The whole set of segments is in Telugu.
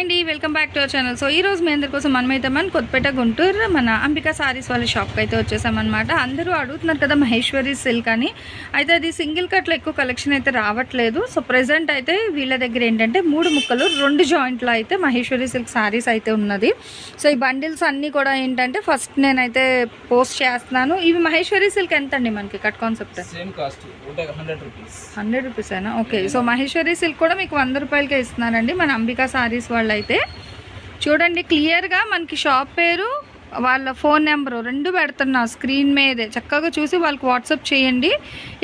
అండి welcome back to our channel. So ఈ రోజు మీ అందరి కోసం మనమైతే మన కొత్తపేట గుంటూరు మన అంబికా సారీస్ వాళ్ళ షాప్కి అయితే వచ్చేసామన్నమాట. అందరూ అడుగుతున్నారు కదా మహేశ్వరి సిల్క్ అని. అయితే అది సింగిల్ కట్లో ఎక్కువ కలెక్షన్ అయితే రావట్లేదు. సో ప్రెసెంట్ అయితే వీళ్ళ దగ్గర ఏంటంటే మూడు ముక్కలు రెండు జాయింట్లో అయితే మహేశ్వరి సిల్క్ సారీస్ అయితే ఉన్నది. సో ఈ బండిల్స్ అన్నీ కూడా ఏంటంటే ఫస్ట్ నేనైతే పోస్ట్ చేస్తున్నాను. ఇవి మహేశ్వరి సిల్క్ ఎంత అండి మనకి కట్ కాన్సెప్ట్ హండ్రెడ్ రూపీస్ అయినా ఓకే సో మహేశ్వరి సిల్క్ కూడా మీకు వంద రూపాయలకే ఇస్తున్నారండి మన అంబికా సారీస్ వాళ్ళు అయితే చూడండి క్లియర్గా మనకి షాప్ పేరు వాళ్ళ ఫోన్ నెంబరు రెండు పెడుతున్నా స్క్రీన్ మీదే. చక్కగా చూసి వాళ్ళకి వాట్సాప్ చేయండి.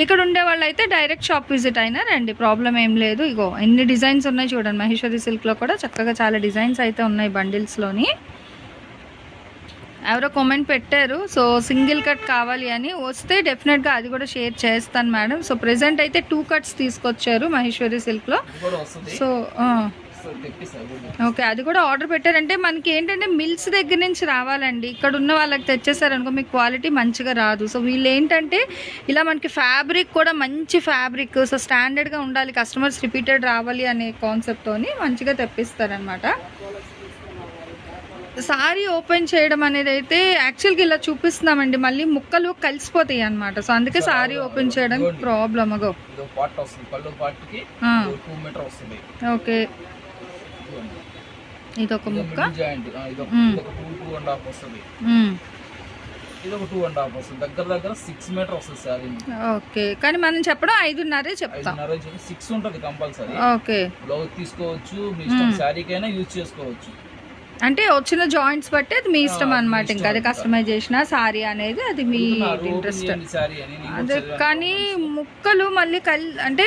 ఇక్కడ ఉండే వాళ్ళు అయితే డైరెక్ట్ షాప్ విజిట్ అయినా రండి ప్రాబ్లం ఏం లేదు. ఇగో ఎన్ని డిజైన్స్ ఉన్నాయి చూడండి మహేశ్వరి సిల్క్లో కూడా చక్కగా చాలా డిజైన్స్ అయితే ఉన్నాయి బండిల్స్లోని. ఎవరో కామెంట్ పెట్టారు సో సింగిల్ కట్ కావాలి అని. వస్తే డెఫినెట్గా అది కూడా షేర్ చేస్తాను మేడం. సో ప్రెసెంట్ అయితే టూ కట్స్ తీసుకొచ్చారు మహేశ్వరి సిల్క్లో. సో ఓకే అది కూడా ఆర్డర్ పెట్టారంటే మనకి ఏంటంటే మిల్స్ దగ్గర నుంచి రావాలండి. ఇక్కడ ఉన్న వాళ్ళకి తెచ్చేసారనుకో మీకు క్వాలిటీ మంచిగా రాదు. సో వీళ్ళు ఏంటంటే ఇలా మనకి ఫ్యాబ్రిక్ కూడా మంచి ఫ్యాబ్రిక్ సో స్టాండర్డ్గా ఉండాలి కస్టమర్స్ రిపీటెడ్ రావాలి అనే కాన్సెప్ట్తోని మంచిగా తెప్పిస్తారనమాట సారీ ఓపెన్ చేయడం అనేది అయితే యాక్చువల్గా ఇలా చూపిస్తున్నామండి. మళ్ళీ ముక్కలు కలిసిపోతాయి అనమాట సో అందుకే సారీ ఓపెన్ చేయడానికి ప్రాబ్లమ్ అగో ఇది ఒక పార్ట్ వస్తుంది పళ్ళు పార్ట్కి ఆ, టూ మీటర్ వస్తుంది ఓకే ఇది ఒక ముక్క. ఇది ఒక టూ టూ అండ్ హాఫ్ వస్తుంది. దగ్గర దగ్గర సిక్స్ మీటర్ వస్తుంది సారీ ఓకే. కానీ మనం చెప్పడం ఐదున్నరే చెప్తాం. సిక్స్ ఉంటుంది కంపల్సరీ. ఓకే. బ్లౌజ్ తీసుకోవచ్చు. మీ ఇష్టం శారీకైనా యూజ్ చేసుకోవచ్చు. అంటే వచ్చిన జాయింట్స్ బట్టి అది మీ ఇష్టం అనమాట ఇంకా అది. కస్టమైజ్ చేసిన సారీ అనేది అది మీ ఇంట్రెస్ట్ అదే. కానీ ముక్కలు మళ్ళీ కల్ అంటే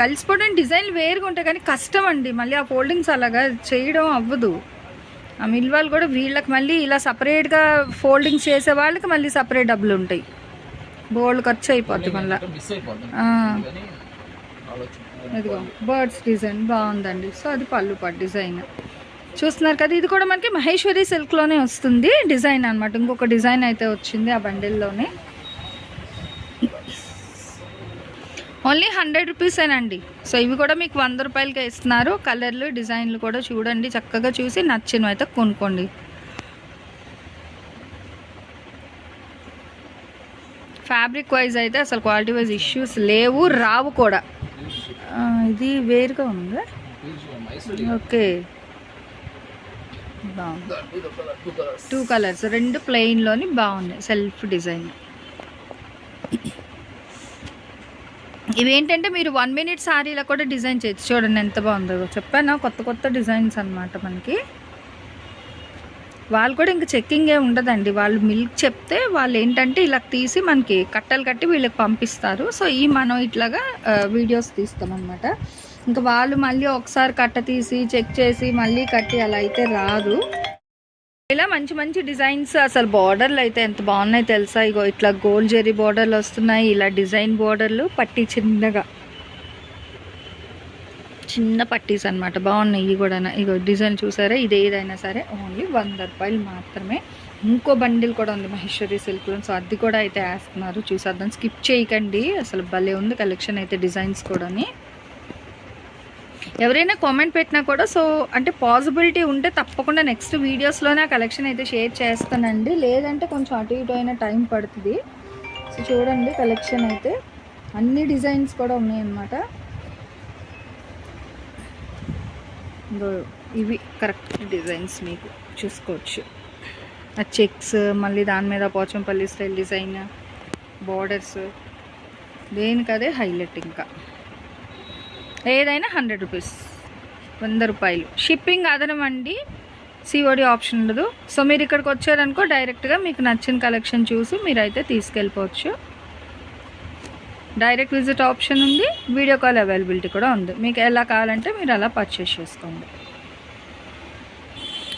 కలిసిపోవడం డిజైన్ వేరుగా ఉంటాయి కానీ కష్టం అండి. మళ్ళీ ఆ ఫోల్డింగ్స్ అలాగా చేయడం అవ్వదు. ఆ మిల్ వాళ్ళు కూడా వీళ్ళకి మళ్ళీ ఇలా సపరేట్గా ఫోల్డింగ్స్ చేసే వాళ్ళకి మళ్ళీ సపరేట్ డబ్బులు ఉంటాయి. బోల్డ్ ఖర్చు అయిపోద్ది మళ్ళీ. ఇదిగో బర్డ్స్ డిజైన్ బాగుందండి. సో అది పళ్ళు పట్టు డిజైన్ చూస్తున్నారు కదా ఇది కూడా మనకి మహేశ్వరి సిల్క్లోనే వస్తుంది. డిజైన్ అన్నమాట. ఇంకొక డిజైన్ అయితే వచ్చింది ఆ బండిల్లోనే. ఓన్లీ హండ్రెడ్ రూపీసేనండి సో ఇవి కూడా మీకు వంద రూపాయలకే ఇస్తున్నారు. కలర్లు డిజైన్లు కూడా చూడండి. చక్కగా చూసి నచ్చినవి అయితే కొనుక్కోండి. ఫ్యాబ్రిక్ వైజ్ అయితే అసలు క్వాలిటీ వైజ్ ఇష్యూస్ లేవు రావు కూడా. ఇది వేరుగా ఉందా? ఓకే. బాగుంది. టూ కలర్స్ రెండు ప్లెయిన్లోని బాగున్నాయి సెల్ఫ్ డిజైన్ ఇవేంటంటే మీరు వన్ మినిట్ సారీలో కూడా డిజైన్ చేయొచ్చు. చూడండి ఎంత బాగుందో. చెప్పాను? కొత్త కొత్త డిజైన్స్ అన్నమాట మనకి. వాళ్ళు కూడా ఇంకా చెక్కింగ్ ఏ ఉండదండి. వాళ్ళు మిల్క్ చెప్తే వాళ్ళు ఏంటంటే ఇలా తీసి మనకి కట్టలు కట్టి వీళ్ళకి పంపిస్తారు. సో ఈ మనం ఇట్లాగా వీడియోస్ తీస్తాం అనమాట ఇంకా వాళ్ళు మళ్ళీ ఒకసారి కట్ట తీసి చెక్ చేసి మళ్ళీ కట్టి అలా అయితే రాదు. ఇలా మంచి మంచి డిజైన్స్ అసలు బార్డర్లు అయితే ఎంత బాగున్నాయి తెలుసా? ఇగో ఇట్లా గోల్డ్ జెరీ బార్డర్లు వస్తున్నాయి ఇలా డిజైన్ బార్డర్లు పట్టి చిన్నగా. చిన్న పట్టీస్ అన్నమాట బాగున్నాయి ఇవి కూడా ఇగో డిజైన్ చూసారా? ఇది ఏదైనా సరే ఓన్లీ వంద రూపాయలు మాత్రమే. ఇంకో బండిల్ కూడా ఉంది మహేశ్వరి సిల్క్ సో అది కూడా అయితే వేస్తున్నారు. చూసేద్దాం స్కిప్ చేయకండి. అసలు భలే ఉంది కలెక్షన్ అయితే డిజైన్స్ కూడాని. ఎవరైనా కామెంట్ పెట్టినా కూడా సో అంటే పాసిబిలిటీ ఉంటే తప్పకుండా నెక్స్ట్ వీడియోస్లోనే ఆ కలెక్షన్ అయితే షేర్ చేస్తానండి. లేదంటే కొంచెం అటు ఇటు అయినా టైం పడుతుంది. సో చూడండి కలెక్షన్ అయితే. అన్ని డిజైన్స్ కూడా ఉన్నాయన్నమాట. ఇవి కరెక్ట్ డిజైన్స్ మీకు చూసుకోవచ్చు. ఆ చెక్స్ మళ్ళీ దాని మీద పోచంపల్లి స్టైల్ డిజైన్ బార్డర్స్ దేనికదే హైలైట్ ఇంకా. ఏదైనా హండ్రెడ్ రూపీస్. వంద రూపాయలు. షిప్పింగ్ అదనం అండి. సిఓడి ఆప్షన్ ఉండదు. సో మీరు ఇక్కడికి వచ్చారనుకో డైరెక్ట్గా మీకు నచ్చిన కలెక్షన్ చూసి మీరైతే తీసుకెళ్ళిపోవచ్చు. డైరెక్ట్ విజిట్ ఆప్షన్ ఉంది. వీడియో కాల్ అవైలబిలిటీ కూడా ఉంది. మీకు ఎలా కావాలంటే మీరు అలా పర్చేస్ చేసుకోండి.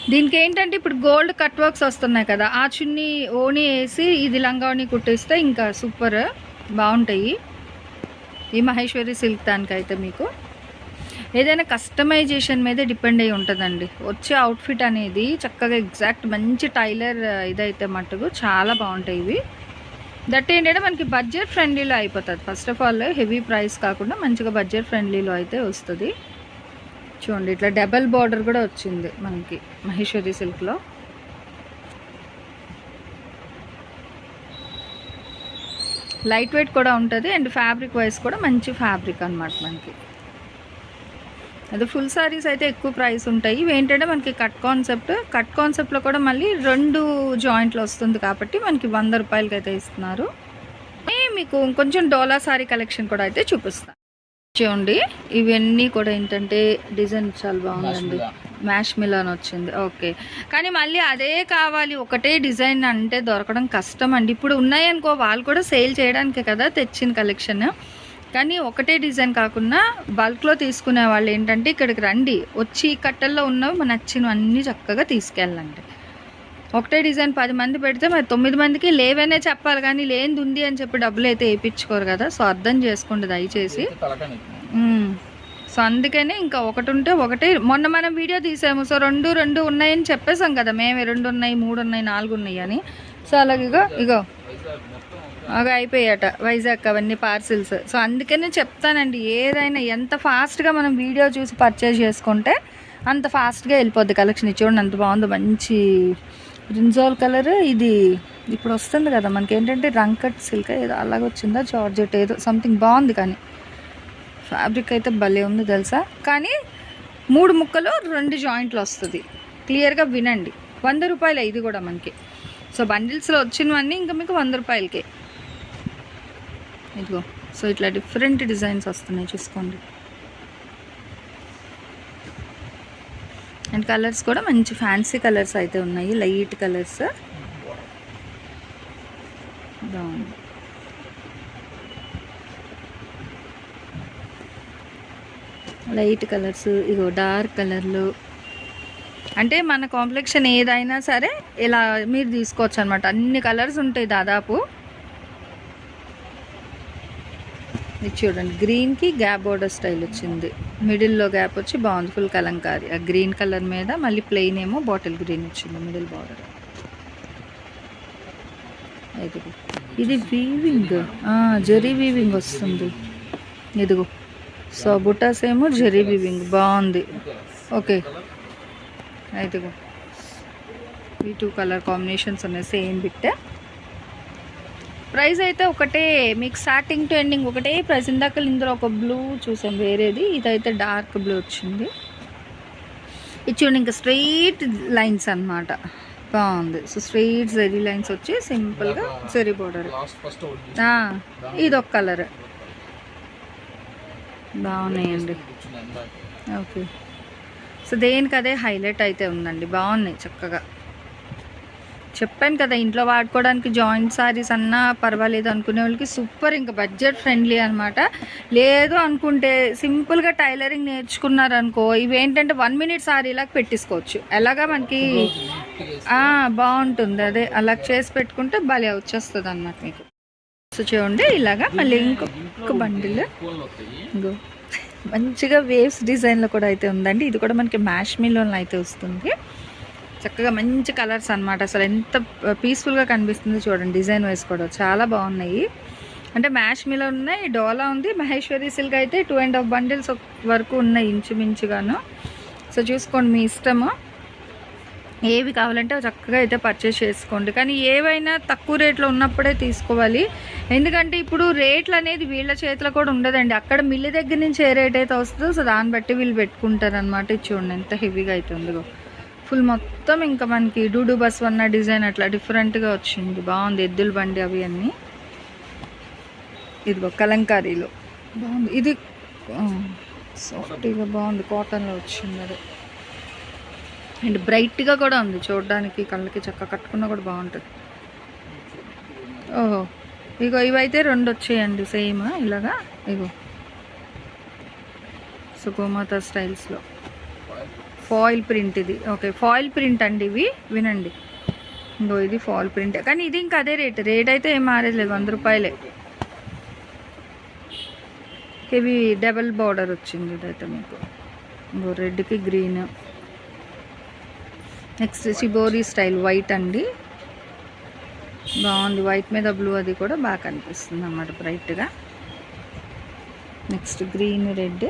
దీనికి ఏంటంటే ఇప్పుడు గోల్డ్ కట్ వర్క్స్ వస్తున్నాయి కదా. ఆ చున్నీ ఓని వేసి ఇది లంగావని కుట్టేస్తే ఇంకా సూపర్ బాగుంటాయి. ఈ మహేశ్వరి సిల్క్ దానికైతే మీకు. ఏదైనా కస్టమైజేషన్ మీద డిపెండ్ అయి ఉంటుందండి. వచ్చే అవుట్ఫిట్ అనేది చక్కగా ఎగ్జాక్ట్ మంచి టైలర్ ఇదైతే మట్టుకు చాలా బాగుంటాయి ఇవి. దట్ ఏంటంటే మనకి బడ్జెట్ ఫ్రెండ్లీలో అయిపోతుంది. First of all heavy price కాకుండా మంచిగా బడ్జెట్ ఫ్రెండ్లీలో అయితే వస్తుంది. చూడండి ఇట్లా డబల్ బార్డర్ కూడా వచ్చింది మనకి మహేశ్వరి సిల్క్లో. లైట్ వెయిట్ కూడా ఉంటుంది అండ్ ఫ్యాబ్రిక్ వైజ్ కూడా మంచి ఫ్యాబ్రిక్ అన్నమాట మనకి. అదే ఫుల్ సారీస్ అయితే ఎక్కువ ప్రైస్ ఉంటాయి. ఇవి ఏంటంటే మనకి కట్ కాన్సెప్ట్ కట్ కాన్సెప్ట్లో కూడా మళ్ళీ రెండు జాయింట్లు వస్తుంది కాబట్టి మనకి వంద రూపాయలకి అయితే ఇస్తున్నారు మీకు కొంచెం డోలా శారీ కలెక్షన్ కూడా అయితే చూపిస్తాను చూడండి ఇవన్నీ కూడా ఏంటంటే డిజైన్ చాలా బాగుందండి. మ్యాష్ మిలాన్ వచ్చింది. ఓకే. కానీ మళ్ళీ అదే కావాలి. ఒకటే డిజైన్ అంటే దొరకడం కష్టం అండి. ఇప్పుడు ఉన్నాయనుకో వాళ్ళు కూడా సేల్ చేయడానికే కదా తెచ్చిన కలెక్షన్. కానీ ఒకటే డిజైన్ కాకుండా బల్క్లో తీసుకునే వాళ్ళు ఏంటంటే ఇక్కడికి రండి. వచ్చి కట్టల్లో ఉన్నవి మన నచ్చినవి అన్నీ చక్కగా తీసుకెళ్ళండి. ఒకటే డిజైన్ పది మంది పెడితే మరి తొమ్మిది మందికి లేవనే చెప్పాలి. కానీ లేనిది ఉంది అని చెప్పి డబ్బులు అయితే వేయించుకోరు కదా. సో అర్థం చేసుకోండి దయచేసి. సో అందుకనే ఇంకా ఒకటి ఉంటే ఒకటి. మొన్న మనం వీడియో తీసాము. సో రెండు రెండు ఉన్నాయని చెప్పేసాం కదా. మేమే రెండు ఉన్నాయి మూడు ఉన్నాయి నాలుగు ఉన్నాయి అని. సో అలాగే ఇగో ఇగో. వైజాగ్ అవి అయిపోయాట వైజాగ్ అవన్నీ పార్సిల్స్. సో అందుకనే చెప్తానండి ఏదైనా ఎంత ఫాస్ట్గా మనం వీడియో చూసి పర్చేజ్ చేసుకుంటే అంత ఫాస్ట్గా వెళ్ళిపోద్ది కలెక్షన్. చూడండి అంత బాగుంది. మంచి బ్రింజాల్ కలర్. ఇది ఇప్పుడు వస్తుంది కదా మనకి ఏంటంటే రంకట్ సిల్క్ ఏదో అలాగ వచ్చిందా జార్జెట్ ఏదో సంథింగ్ బాగుంది కానీ. ఫ్యాబ్రిక్ అయితే భలే ఉంది తెలుసా? కానీ మూడు ముక్కలు రెండు జాయింట్లు వస్తుంది. క్లియర్గా వినండి. వంద రూపాయలు ఇది కూడా మనకి. సో బండిల్స్లో వచ్చినవన్నీ ఇంకా మీకు వంద రూపాయలకే. ఇదిగో సో ఇట్లా డిఫరెంట్ డిజైన్స్ వస్తున్నాయి చూసుకోండి. అండ్ కలర్స్ కూడా మంచి ఫ్యాన్సీ కలర్స్ అయితే ఉన్నాయి. Light colours. బాగుంది. లైట్ కలర్స్ ఇగో డార్క్ కలర్లు. అంటే మన కాంప్లెక్షన్ ఏదైనా సరే ఇలా మీరు తీసుకోవచ్చు అనమాట అన్ని కలర్స్ ఉంటాయి దాదాపు. ఇది చూడండి గ్రీన్కి గ్యాప్ బోర్డర్ స్టైల్ వచ్చింది. మిడిల్లో గ్యాప్ వచ్చి బాగుంది ఫుల్ కలంకారీ. ఆ గ్రీన్ కలర్ మీద మళ్ళీ ప్లెయిన్ ఏమో బాటిల్ గ్రీన్ వచ్చింది మిడిల్ బార్డర్ ఇదిగో. ఇది వీవింగ్ జరీ వీవింగ్ వస్తుంది. ఇదిగో. సో బుటాస్ ఏమో జరీ వీవింగ్ బాగుంది. ఓకే. ఇదిగో ఈ టూ కలర్ కాంబినేషన్స్ ఉన్నాయి సేమ్ బిట్టే ప్రైస్ అయితే ఒకటే. మీకు స్టార్టింగ్ టు ఎండింగ్ ఒకటే. ప్రైస్ ఇందాక ఇందులో ఒక బ్లూ చూసాం వేరేది. ఇదైతే డార్క్ బ్లూ వచ్చింది. ఇది చూడండి ఇంకా స్ట్రైట్ లైన్స్ అన్నమాట. బాగుంది. సో స్ట్రైట్ జరీ లైన్స్ వచ్చి సింపుల్గా జరీ బోర్డర్ ఇది ఒక కలర్ బాగున్నాయండి. ఓకే. సో దేనికి అదే హైలైట్ అయితే ఉందండి. బాగున్నాయి చక్కగా. చెప్పాను కదా ఇంట్లో వాడుకోవడానికి జాయింట్ సారీస్ అన్నా పర్వాలేదు అనుకునే వాళ్ళకి సూపర్ ఇంకా బడ్జెట్ ఫ్రెండ్లీ అనమాట లేదు అనుకుంటే సింపుల్గా టైలరింగ్ నేర్చుకున్నారు అనుకో ఇవి ఏంటంటే వన్ మినిట్ సారీలాగా పెట్టేసుకోవచ్చు. ఎలాగా మనకి బాగుంటుంది. అదే అలా చేసి పెట్టుకుంటే భలే వచ్చేస్తుంది అన్నమాట మీకు. సో చూడండి ఇలాగా మళ్ళీ ఇంకొక బండిల్. ఇంకో. మంచిగా వేవ్స్ డిజైన్లో కూడా అయితే ఉందండి. ఇది కూడా మనకి మ్యాష్ అయితే వస్తుంది. చక్కగా మంచి కలర్స్ అన్నమాట. అసలు ఎంత పీస్ఫుల్గా కనిపిస్తుందో చూడండి డిజైన్ వైస్ కూడా. చాలా బాగున్నాయి. అంటే మ్యాష్ మిలో ఉన్నాయి డోలా ఉంది మహేశ్వరి సిల్క్ అయితే టూ అండ్ హాఫ్ బండిల్స్ వరకు ఉన్నాయి ఇంచుమించుగాను. సో చూసుకోండి మీ ఇష్టము. ఏవి కావాలంటే చక్కగా అయితే పర్చేస్ చేసుకోండి. కానీ ఏవైనా తక్కువ రేట్లో ఉన్నప్పుడే తీసుకోవాలి. ఎందుకంటే ఇప్పుడు రేట్లు అనేది వీళ్ళ చేతిలో కూడా ఉండదండి. అక్కడ మిల్లు దగ్గర నుంచి ఏ రేట్ అయితే వస్తుందో సో దాన్ని బట్టి వీళ్ళు పెట్టుకుంటారు అనమాట చూడండి ఎంత హెవీగా అయితే ఫుల్ మొత్తం ఇంకా మనకి డూడు బస్ వన్న డిజైన్ అట్లా డిఫరెంట్గా వచ్చింది. బాగుంది ఎద్దుల బండి అవి అన్నీ. ఇదిగో కలంకారీలో. బాగుంది. ఇది సాఫ్ట్గా బాగుంది. కాటన్లో వచ్చింది అదే. అండ్ బ్రైట్గా కూడా ఉంది. చూడడానికి కళ్ళకి చక్క కట్టుకున్నా కూడా బాగుంటుంది. ఓహో. ఇగో ఇవైతే రెండు వచ్చాయండి. సేమ్ ఇలాగా. ఇగో. సో గోమాత స్టైల్స్లో. ఫాయిల్ ప్రింట్ ఇది. ఓకే. ఫాయిల్ ప్రింట్ అండి ఇవి. వినండి. ఇంకో ఇది ఫాయిల్ ప్రింట్. కానీ ఇది ఇంకా అదే రేట్. రేట్ అయితే ఏం మారేది లేదు. వంద రూపాయలే. ఇవి డబల్ బార్డర్ వచ్చింది ఇదైతే మీకు. ఇంకో రెడ్కి green. Next shibori style white అండి. బాగుంది. వైట్ మీద బ్లూ అది కూడా బాగా కనిపిస్తుంది అన్నమాట బ్రైట్గా. Next green red.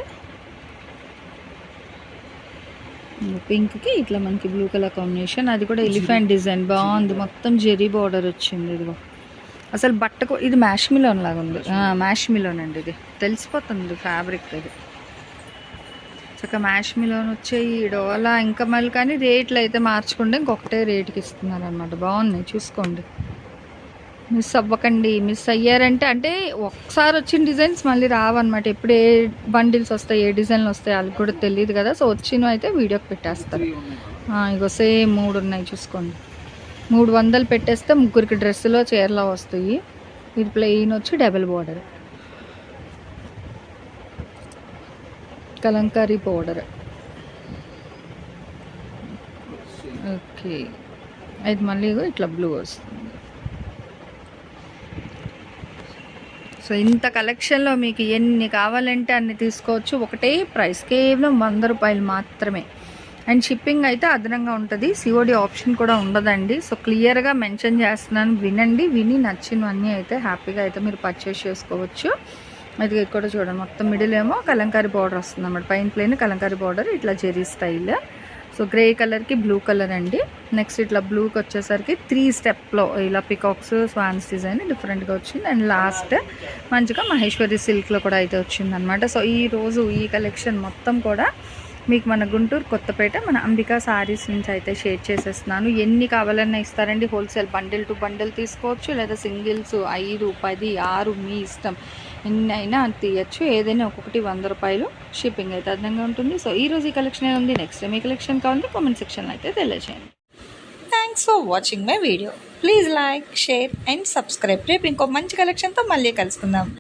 పింక్కి ఇట్లా మనకి బ్లూ కలర్ కాంబినేషన్. అది కూడా ఎలిఫెంట్ డిజైన్. బాగుంది. మొత్తం జెరీ బార్డర్ వచ్చింది ఇదిగో. అసలు బట్టకు ఇది మ్యాష్ మిలోన్ లాగా ఉంది. మ్యాష్ మిలోన్ అండి ఇది. తెలిసిపోతుంది ఫ్యాబ్రిక్ అది. చక్కగా మ్యాష్ మిలోన్ వచ్చాయి డోలా ఇంకా మళ్ళీ కానీ రేట్లు అయితే మార్చుకుంటే ఇంకొకటే రేటుకి ఇస్తున్నారు అనమాట బాగున్నాయి చూసుకోండి. మిస్ అవ్వకండి. మిస్ అయ్యారంటే అంటే ఒకసారి వచ్చిన డిజైన్స్ మళ్ళీ రావన్నమాట. ఎప్పుడు ఏ బండిల్స్ వస్తాయి ఏ డిజైన్లు వస్తాయి వాళ్ళకి కూడా తెలియదు కదా. సో వచ్చినవి అయితే వీడియోకి పెట్టేస్తారు. ఇగో సేమ్ మూడు ఉన్నాయి చూసుకోండి. మూడు వందలు పెట్టేస్తే ముగ్గురికి డ్రెస్సులో చీరలో వస్తాయి. ఇది ప్లెయిన్ వచ్చి double border kalamkari powder. Okay. అది మళ్ళీ ఇట్లా బ్లూ వస్తుంది. సో ఇంత కలెక్షన్లో మీకు ఎన్ని కావాలంటే అన్ని తీసుకోవచ్చు. ఒకటే ప్రైస్. కేవలం వంద రూపాయలు మాత్రమే. అండ్ షిప్పింగ్ అయితే అదనంగా ఉంటుంది. సిఓడి ఆప్షన్ కూడా ఉండదండి. సో క్లియర్గా మెన్షన్ చేస్తున్నాను. వినండి. విని నచ్చినవన్నీ అయితే హ్యాపీగా అయితే మీరు పర్చేస్ చేసుకోవచ్చు. ఇది ఇక్కడ చూడండి. మొత్తం మిడిల్ ఏమో కలంకారీ బార్డర్ వస్తుంది అన్నమాట పైన ప్లేన్ కలంకారీ బార్డర్ ఇట్లా జెరీ స్టైల్ సో గ్రే కలర్కి బ్లూ కలర్ అండి. నెక్స్ట్ ఇట్లా బ్లూకి వచ్చేసరికి త్రీ స్టెప్లో ఇలా పికాక్స్ స్వాన్స్ డిజైన్ డిఫరెంట్గా వచ్చింది. అండ్ లాస్ట్ మంచిగా మహేశ్వరి సిల్క్లో కూడా అయితే వచ్చింది అనమాట సో ఈ రోజు ఈ కలెక్షన్ మొత్తం కూడా మీకు మన గుంటూరు కొత్తపేట మన అంబికా సారీస్ నుంచి అయితే షేర్ చేసేస్తున్నాను. ఎన్ని కావాలన్నా ఇస్తారండి. హోల్సేల్ బండిల్ టు బండిల్ తీసుకోవచ్చు లేదా సింగిల్స్ ఐదు పది ఆరు మీ ఇష్టం. ఎన్ని అయినా తీయచ్చు. ఏదైనా ఒక్కొక్కటి వంద రూపాయలు షిప్పింగ్ అయితే అదనంగా ఉంటుంది. సో ఈ రోజు ఈ కలెక్షన్ ఉంది నెక్స్ట్ టైం ఈ కలెక్షన్ కావాలంటే కామెంట్ సెక్షన్లో అయితే తెలియజేయండి thanks for watching my video please like share and subscribe రేపు ఇంకో మంచి కలెక్షన్తో మళ్ళీ కలుసుకుందాం.